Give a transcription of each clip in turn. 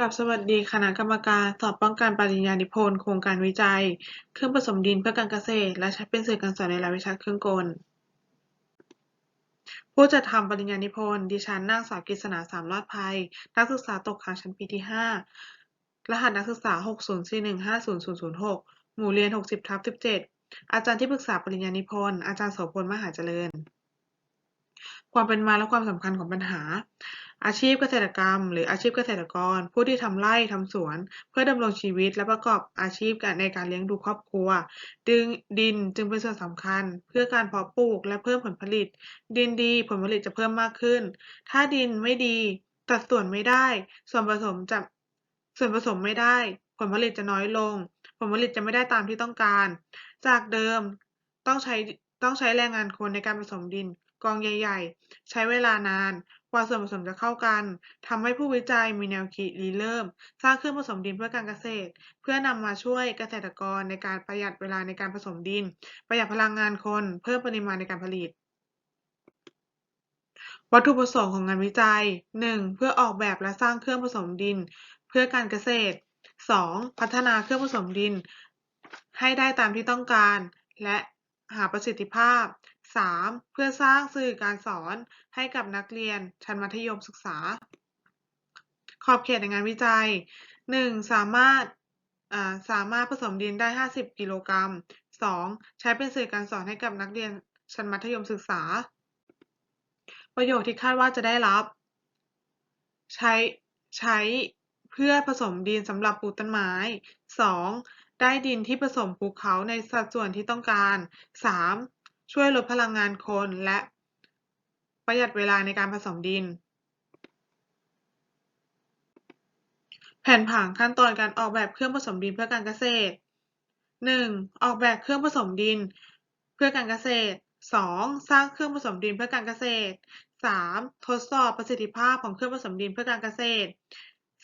กับสวัสดีคณะกรรมการสอบป้องกันปริญญานิพนธ์โครงการวิจัย เครื่องผสมดินเพื่อการเกษตร และใช้เป็นสื่อการสอนในรายวิชาเครื่องกล ผู้จัดทำปริญญานิพนธ์ดิฉันนางสาวกฤษณาสามรอดภัย นักศึกษาตกค้างชั้นปีที่ 5 รหัสนักศึกษา 604150006 หมู่เรียน 60ทับ17 อาจารย์ที่ปรึกษาปริญญานิพนธ์อาจารย์โสพลมหาเจริญ ความเป็นมาและความสำคัญของปัญหา อาชีพเกษตรกรรม หรืออาชีพเกษตรกร ผู้ที่ทำไร่ทำสวน เพื่อดำรงชีวิตและประกอบอาชีพในการเลี้ยงดูครอบครัว ดึงดินจึงเป็นส่วนสำคัญ เพื่อการเพาะปลูกและเพิ่มผลผลิต ดินดีผลผลิตจะเพิ่มมากขึ้น ถ้าดินไม่ดีสัดส่วนไม่ได้ ส่วนผสมจะส่วนผสมไม่ได้ ผลผลิตจะน้อยลง ผลผลิตจะไม่ได้ตามที่ต้องการ จากเดิมต้องใช้ต้องใช้แรงงานคนในการผสมดิน กองใหญ่ ๆ ใช้เวลานานกว่าส่วนผสมจะเข้ากันทำให้ผู้วิจัยมีแนวคิดริเริ่ม สร้างเครื่องผสมดินเพื่อการเกษตร เพื่อนำมาช่วยเกษตรกรในการประหยัดเวลาในการผสมดิน ประหยัดพลังงานคน เพิ่มปริมาณในการผลิตวัตถุประสงค์ของงานวิจัย 1. เพื่อออกแบบและสร้างเครื่องผสมดิน เพื่อการเกษตร 2. พัฒนาเครื่องผสมดิน ให้ได้ตามที่ต้องการ และหาประสิทธิภาพ 3. เพื่อสร้างสื่อการสอนให้กับนักเรียนชั้นมัธยมศึกษา ขอบเขตในงานวิจัย 1. สามารถสามารถผสมดินได้ 50 กิโลกรัม 2. ใช้เป็นสื่อการสอนให้กับนักเรียนชั้นมัธยมศึกษา ประโยชน์ที่คาดว่าจะได้รับ ใช้ใช้เพื่อผสมดินสำหรับปลูกต้นไม้ 2. ได้ดินที่ผสมคลุกเคล้าในสัดส่วนที่ต้องการ 3. ช่วยลดพลังงานคนและประหยัดเวลาในการผสมดิน แผนผังขั้นตอนการออกแบบเครื่องผสมดินเพื่อการเกษตร 1. ออกแบบเครื่องผสมดินเพื่อการเกษตร 2. สร้างเครื่องผสมดินเพื่อการเกษตร 3. ทดสอบประสิทธิภาพของเครื่องผสมดินเพื่อการเกษตร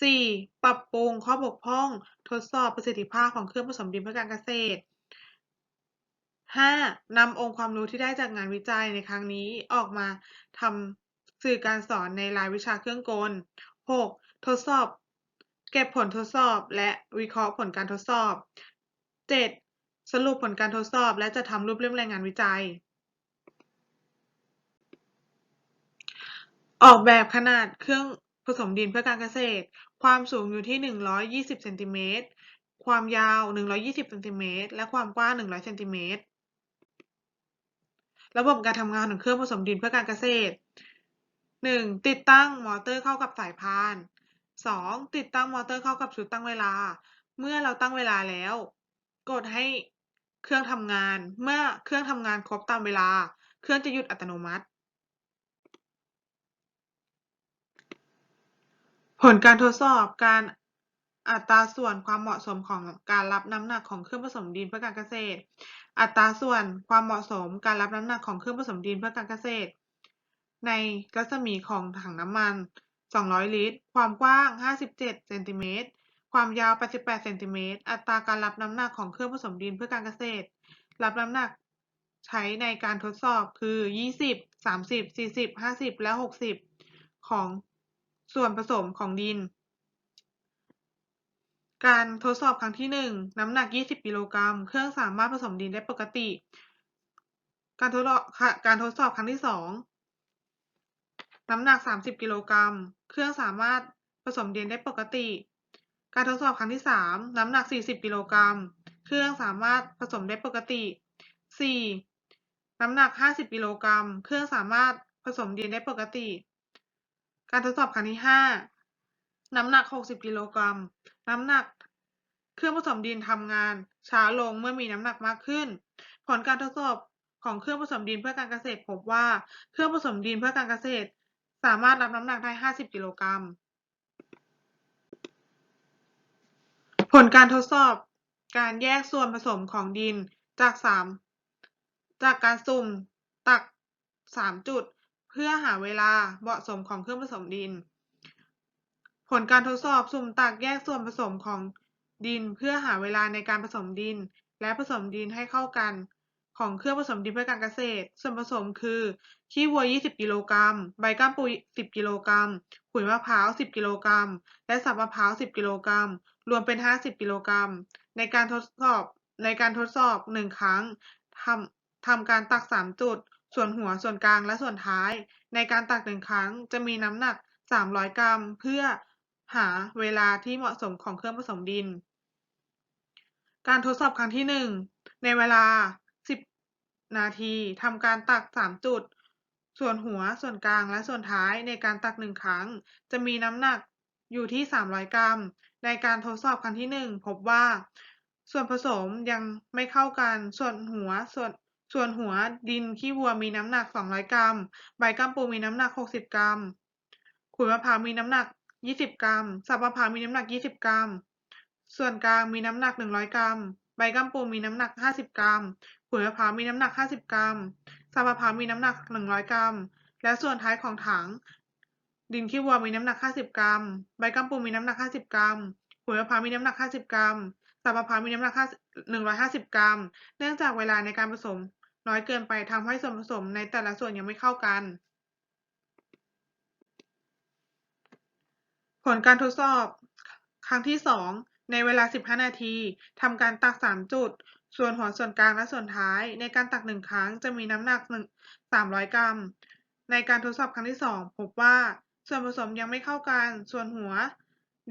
4. ปรับปรุงข้อบกพร่อง ทดสอบประสิทธิภาพของเครื่องผสมดินเพื่อการเกษตร 5. นำองค์ความรู้ที่ได้จากงานวิจัยในครั้งนี้ออกมาทำสื่อการสอนในรายวิชาเครื่องกล 6. ทดสอบ เก็บผลทดสอบและวิเคราะห์ผลการทดสอบ 7. สรุปผลการทดสอบและจะทำรูปเล่มรายงานวิจัย ออกแบบขนาดเครื่องผสมดินเพื่อการเกษตร ความสูงอยู่ที่ 120 เซนติเมตรความยาว 120 เซนติเมตร และความกว้าง 100 เซนติเมตร ระบบการทำงานของเครื่องผสมดินเพื่อการเกษตร 1. ติดตั้งมอเตอร์เข้ากับสายพาน 2. ติดตั้งมอเตอร์เข้ากับชุดตั้งเวลา เมื่อเราตั้งเวลาแล้ว กดให้เครื่องทำงาน เมื่อเครื่องทำงานครบตามเวลา เครื่องจะหยุดอัตโนมัติ ผลการทดสอบการอัตราส่วนความเหมาะสมของการรับน้ำหนักของเครื่องผสมดินเพื่อการเกษตร อัตราส่วนความเหมาะสมการรับน้ำหนักของเครื่องผสมดินเพื่อการเกษตร ในรัศมีของถังน้ำมัน 200 ลิตร ความกว้าง 57 เซนติเมตร ความยาว 88 เซนติเมตร อัตราการรับน้ำหนักของเครื่องผสมดินเพื่อการเกษตร รับน้ำหนักใช้ในการทดสอบคือ 20 30 40 50 และ 60 ของส่วนผสมของดิน การทดสอบครั้งที่ 1 น้ำหนัก 20 กิโลกรัม เครื่องสามารถผสมดินได้ปกติ การทดสอบการทดสอบครั้งที่ 2 น้ำหนัก 30 กิโลกรัม เครื่องสามารถผสมดินได้ปกติ การทดสอบครั้งที่ 3 น้ำหนัก 40 กิโลกรัม เครื่องสามารถผสมได้ปกติ 4. น้ำหนัก 50 กิโลกรัม เครื่องสามารถผสมดินได้ปกติ การทดสอบครั้งที่ 5 น้ำหนัก 60 กิโลกรัม น้ำหนัก เครื่องผสมดินทำงานช้าลงเมื่อมีน้ำหนักมากขึ้น ผลการทดสอบของเครื่องผสมดินเพื่อการเกษตรพบว่า เครื่องผสมดินเพื่อการเกษตร สามารถรับน้ำหนักได้ 50 กิโลกรัม ผลการทดสอบการแยกส่วนผสมของดินจาก 3 จากการสุ่มตัก 3 จุด เพื่อหาเวลาเหมาะสมของเครื่องผสมดิน ผลการทดสอบสุ่มตักแยกส่วนผสมของ ดินเพื่อหาเวลาในการผสมดิน และผสมดินให้เข้ากัน ของเครื่องผสมดินเพื่อการเกษตร ส่วนผสมคือขี้วัว 20 กิโลกรัม ใบก้ามปู10 กิโลกรัมขุยมะพร้าว 10 กิโลกรัม และสับมะพร้าว 10 กิโลกรัม รวมเป็น 50 กิโลกรัม ในการทดสอบในการทดสอบ 1 ครั้งทำทำการตัก 3 จุด ส่วนหัว ส่วนกลาง และส่วนท้าย ในการตัก 1 ครั้งจะมีน้ำหนัก 300 กรัม เพื่อ หาเวลาที่เหมาะสมของเครื่องผสมดิน การทดสอบครั้งที่ 1 ในเวลา 10 นาทีทำการตัก 3 จุด ส่วนหัว ส่วนกลาง และส่วนท้ายในการตัก 1 ครั้ง จะมีน้ำหนักอยู่ที่ 300 กรัม ในการทดสอบครั้งที่ 1 พบว่า ส่วนผสมยังไม่เข้ากัน ส่วนหัว ส่วนส่วนหัวดินขี้วัวมีน้ำหนัก 200 กรัม ใบก้ามปูมีน้ำหนัก 60 กรัม ขุยมะพร้าวมีน้ำหนัก 20 กรัม สับมะพร้ามีน้ำหนัก 20 กรัม ส่วนกลางมีน้ำหนัก 100 กรัม ใบก้ามปูมีน้ำหนัก 50 กรัมขุยมะพร้าวมีน้ำหนัก 50 กรัม สับมะพร้ามีน้ำหนัก 100 กรัม และส่วนท้ายของถัง ดินขี้วัวมีน้ำหนัก 50 กรัม ใบก้ามปูมีน้ำหนัก 50 กรัมขุยมะพร้าวมีน้ำหนัก 50 กรัม สับมะพร้ามีน้ำหนัก 150 กรัม เนื่องจากเวลาในการผสมน้อยเกินไปทำให้ส่วนผสมในแต่ละส่วนยังไม่เข้ากัน ผลการทดสอบครั้งที่ 2 ในเวลา 15 นาทีทำการตัก 3 จุด ส่วนหัวส่วนกลางและส่วนท้าย ในการตัก 1 ครั้งจะมีน้ำหนัก1 300 กรัม ในการทดสอบครั้งที่ 2 พบว่าส่วนผสมยังไม่เข้ากัน ส่วนหัว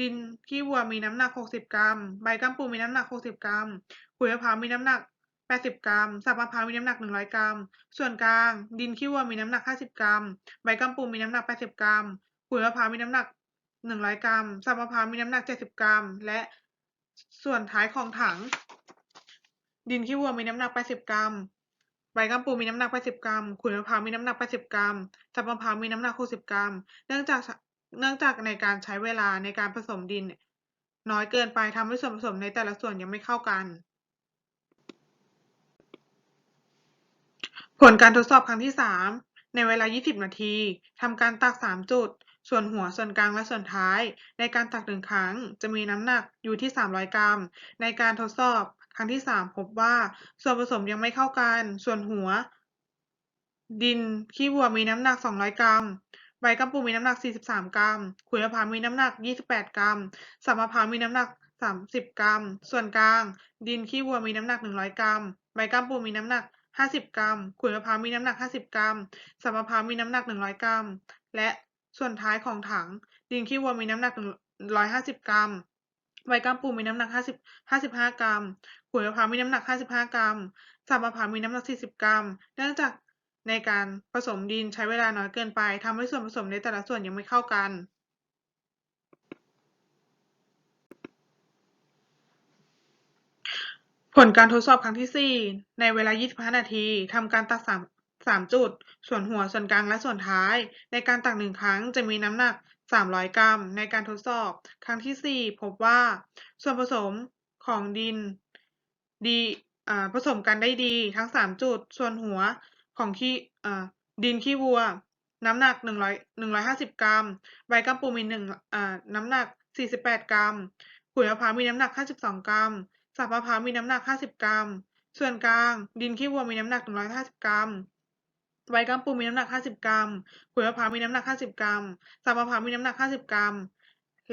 ดินขี้วัวมีน้ำหนัก 60 กรัม ใบก้ามปูมีน้ำหนัก 60 กรัมขุยมะพร้าวมีน้ำหนัก 80 กรัม สับมะพร้าวมีน้ำหนัก 100 กรัม ส่วนกลาง ดินขี้วัวมีน้ำหนัก 50 กรัม ใบก้ามปูมีน้ำหนัก 80 กรัมขุยมะพร้าวมีน้ำหนัก 100กรัมสับมะพร้าวมีน้ำหนัก70กรัม และส่วนท้ายของถัง ดินขี้วัวมีน้ำหนัก80กรัม ใบก้ามปูมีน้ำหนัก80กรัม ขุยมะพร้าวมีน้ำหนัก80กรัม สับมะพร้าวมีน้ำหนัก60กรัม เนื่องจากเนื่องจากในการใช้เวลาในการผสมดิน น้อยเกินไปทำให้ส่วนผสมในแต่ละส่วนยังไม่เข้ากัน ผลการทดสอบครั้งที่3ในเวลา 20 นาที ทำการตัก 3 จุด ส่วนหัว ส่วนกลาง และส่วนท้าย ในการตัก1ครั้ง จะมีน้ำหนักอยู่ที่ 300 กรัม ในการทดสอบครั้งที่ 3 พบว่าส่วนผสมยังไม่เข้ากัน ส่วนหัว ดินขี้วัวมีน้ำหนัก 200 กรัม ใบก้ามปูมีน้ำหนัก 43 กรัม ขุยมะพร้าวมีน้ำหนัก 28 กรัมสับมะพร้าวมีน้ำหนัก 30 กรัม ส่วนกลาง ดินขี้วัวมีน้ำหนัก 100 กรัม ใบก้ามปูมีน้ำหนัก50 กรัม ขุยมะพร้าวมีน้ำหนัก 50 กรัมสับมะพร้าวมีน้ำหนัก 100 กรัม และ ส่วนท้ายของถัง ดินขี้วัวมีน้ำหนัก 150 กรัม ใบก้ามปูมีน้ำหนัก 50 55 กรัมขุยมะพร้าวมีน้ำหนัก 55 กรัม สับมะพร้าวมีน้ำหนัก 40 กรัม เนื่องจากในการผสมดินใช้เวลาน้อยเกินไปทำให้ส่วนผสมในแต่ละส่วนยังไม่เข้ากันผลการทดสอบครั้งที่ 4 ในเวลา 25 นาที ทำการตัก3 3 จุด ส่วนหัว ส่วนกลาง และส่วนท้าย ในการตัก 1 ครั้งจะมีน้ำหนัก 300 กรัม ในการทดสอบ ครั้งที่ 4 พบว่า ส่วนผสมของดินดีผสมกันได้ดีทั้ง 3 จุด ส่วนหัวของขี้ดินขี้วัว น้ำหนัก 100 150 กรัม ใบก้ามปูมี1อ่าน้ำหนัก 48 กรัมขุยมะพร้าวมีน้ำหนัก 52 กรัม สับมะพร้าวมีน้ำหนัก 50 กรัม ส่วนกลาง ดินขี้วัวมีน้ำหนัก 150 กรัม ใบก้ามปูมีน้ำหนัก 50 กรัมขุยมะพร้าวมีน้ำหนัก 50 กรัมสับมะพร้าวมีน้ำหนัก 50 กรัม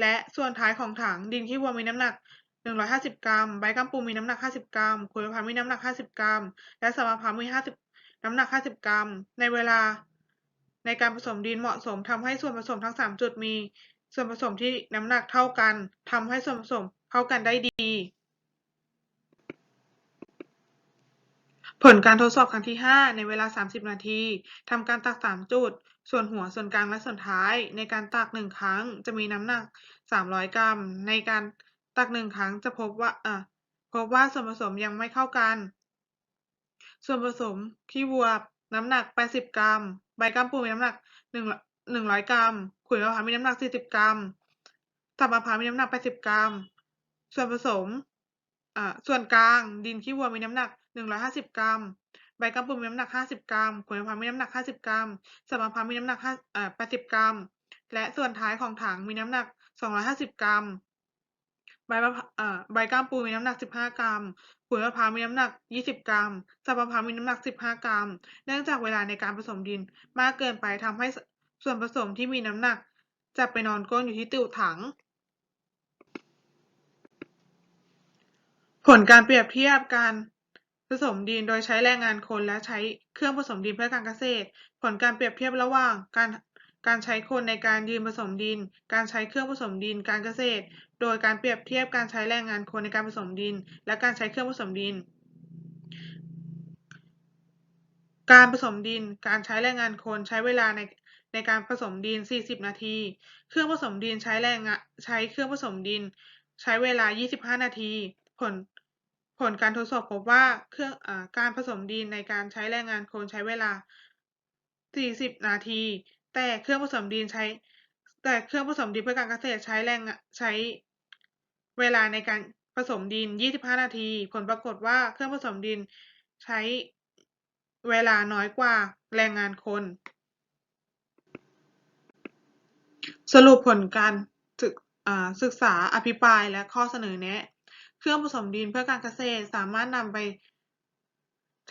และส่วนท้ายของถังดินขี้วัวมีน้ำหนัก 150 กรัม ใบก้ามปูมีน้ำหนัก 50 กรัมขุยมะพร้าวมีน้ำหนัก 50 กรัม และสับมะพร้าวมี 50 น้ำหนัก 50 กรัม ในเวลา ในการผสมดินเหมาะสมทำให้ส่วนผสมทั้ง 3 จุดมี ส่วนผสมที่น้ำหนักเท่ากันทำให้ส่วนผสมเข้ากันได้ดี ผลการทดสอบครั้งที่ 5 ในเวลา 30 นาที ทำการตัก 3 จุด ส่วนหัว ส่วนกลาง และส่วนท้าย ในการตัก 1 ครั้ง จะมีน้ำหนัก 300 กรัม ในการตัก 1 ครั้งจะพบว่าอ่าพบว่าส่วนผสมยังไม่เข้ากัน ส่วนผสมขี้วัว น้ำหนัก 80 กรัม ใบก้ามปูมีน้ำหนัก1 100 กรัม ขุยมะพร้าวมีน้ำหนัก 40 กรัม สับมะพร้าวมีน้ำหนัก 80 กรัม ส่วนผสมอ่าส่วนกลาง ดินขี้วัวมีน้ำหนัก 150 กรัม ใบก้ามปูมีน้ำหนัก 50 กรัมขุยมะพร้าวมีน้ำหนัก 50 กรัมสับมะพร้าวมีน้ำหนักห้าอ่า80 กรัม และส่วนท้ายของถังมีน้ำหนัก 250 กรัม ใบเอ่อใบก้ามปูมีน้ำหนัก 15 กรัมขุยมะพร้าวมีน้ำหนัก 20 กรัมสับมะพร้าวมีน้ำหนัก 15 กรัม เนื่องจากเวลาในการผสมดินมากเกินไปทำให้ส่วนผสมที่มีน้ำหนักจะไปนอนก้นอยู่ที่ติวถัง ผลการเปรียบเทียบการ ผสมดินโดยใช้แรงงานคนและใช้เครื่องผสมดินเพื่อการเกษตร ผลการเปรียบเทียบระหว่างการการใช้คนในการยืนผสมดิน การใช้เครื่องผสมดิน การเกษตร โดยการเปรียบเทียบการใช้แรงงานคนในการผสมดิน และการใช้เครื่องผสมดิน การผสมดิน การใช้แรงงานคนใช้เวลาในในการผสมดิน 40 นาที เครื่องผสมดินใช้แรงใช้เครื่องผสมดิน ใช้เวลา 25 นาที ผล ผลการทดสอบพบว่าเครื่องอการผสมดินในการใช้แรงงานคนใช้เวลา 40 นาที แต่เครื่องผสมดินใช้ แต่เครื่องผสมดินเพื่อการเกษตรใช้แรงใช้เวลาในการผสมดิน 25 นาที ผลปรากฏว่าเครื่องผสมดินใช้เวลาน้อยกว่าแรงงานคน สรุปผลการศึกอ่าศึกษาอภิปรายและข้อเสนอแนะ เครื่องผสมดินเพื่อการเกษตรสามารถนำไป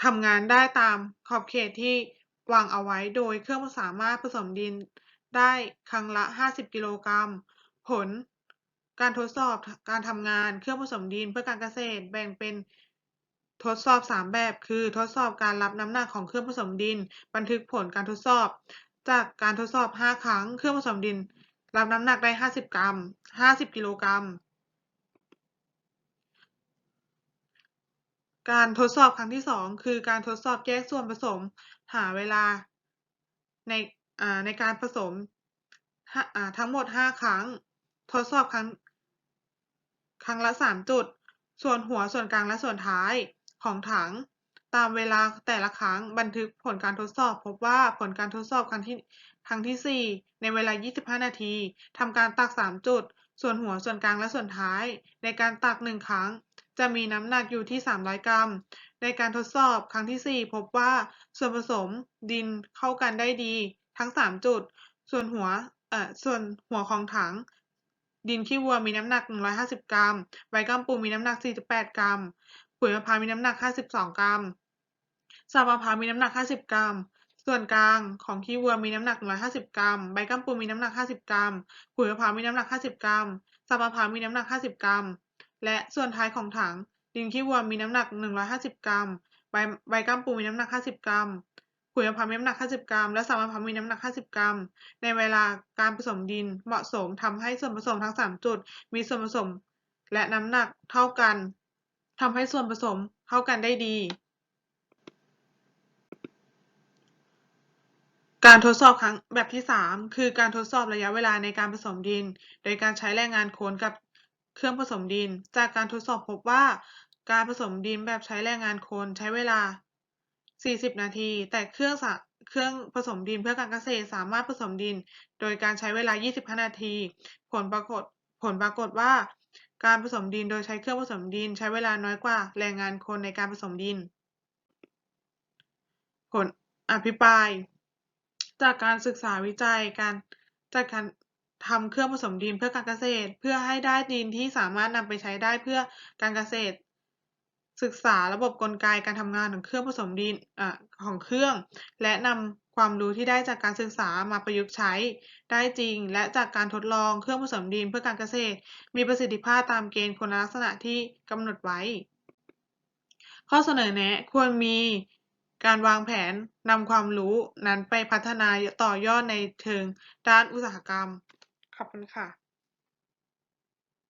ทำงานได้ตามขอบเขตที่วางเอาไว้ โดยเครื่องสามารถผสมดินได้ครั้งละ 50 กิโลกรัม ผล การทดสอบการทำงานเครื่องผสมดินเพื่อการเกษตรแบ่งเป็นทดสอบ 3 แบบ คือทดสอบการรับน้ำหนักของเครื่องผสมดิน บันทึกผลการทดสอบ จากการทดสอบ 5 ครั้ง เครื่องผสมดิน รับน้ำหนักได้ 50 กรัม 50 กิโลกรัม การทดสอบครั้งที่ 2 คือการทดสอบแยกส่วนผสมหาเวลาในในการผสมทั้งหมด 5 ครั้ง ทดสอบครั้งครั้งละ 3 จุด ส่วนหัวส่วนกลางและส่วนท้ายของถัง ตามเวลาแต่ละครั้งบันทึกผลการทดสอบ พบว่าผลการทดสอบครั้งที่ครั้งที่ 4 ในเวลา 25 นาทีทำการตัก 3 จุด ส่วนหัวส่วนกลางและส่วนท้าย ในการตัก 1 ครั้ง จะมีน้ำหนักอยู่ที่ 300 กรัม ในการทดสอบครั้งที่ 4 พบว่าส่วนผสมดินเข้ากันได้ดี ทั้ง 3 จุด ส่วนหัวเอ่อส่วนหัวของถัง ดินขี้วัวมีน้ำหนัก 150 กรัม ใบก้ามปูมีน้ำหนัก 48 กรัมขุยมะพร้าวมีน้ำหนัก 52 กรัมสับมะพร้าวมีน้ำหนัก 50 กรัม ส่วนกลางของขี้วัวมีน้ำหนัก 150 กรัม ใบก้ามปูมีน้ำหนัก 50 กรัมขุยมะพร้าวมีน้ำหนัก 50 กรัมสับมะพร้าวมีน้ำหนัก 50 กรัม และส่วนท้ายของถัง ดินขี้วัวมีน้ำหนัก 150 กรัม ใบใบก้ามปูมีน้ำหนัก 50 กรัมขุยมะพร้าวมีน้ำหนัก 50 กรัม และสับมะพร้าวมีน้ำหนัก 50 กรัม ในเวลาการผสมดินเหมาะสมทำให้ส่วนผสมทั้ง 3 จุด มีส่วนผสมและน้ำหนักเท่ากันทำให้ส่วนผสมเข้ากันได้ดี การทดสอบครั้งแบบที่ 3 คือการทดสอบระยะเวลาในการผสมดิน โดยการใช้แรงงานโคนกับ เครื่องผสมดิน จากการทดสอบพบว่า การผสมดินแบบใช้แรงงานคนใช้เวลา 40 นาที แต่เครื่องสะเครื่องผสมดินเพื่อการเกษตรสามารถผสมดิน โดยการใช้เวลา 25 นาที ผลปรากฏผลปรากฏว่า การผสมดินโดยใช้เครื่องผสมดิน ใช้เวลาน้อยกว่าแรงงานคนในการผสมดิน ผลอภิปราย จากการศึกษาวิจัยการจากการ ทำเครื่องผสมดินเพื่อการเกษตร เพื่อให้ได้ดินที่สามารถนำไปใช้ได้เพื่อการเกษตร ศึกษาระบบกลไกการทำงานของเครื่องผสมดินอของเครื่อง และนำความรู้ที่ได้จากการศึกษามาประยุกต์ใช้ได้จริง และจากการทดลองเครื่องผสมดินเพื่อการเกษตร มีประสิทธิภาพตามเกณฑ์คุณลักษณะที่กำหนดไว้ ข้อเสนอแนะควรมีการวางแผนนำความรู้นั้นไปพัฒนาต่อยอดในเชิงด้านอุตสาหกรรม ขอบคุณค่ะ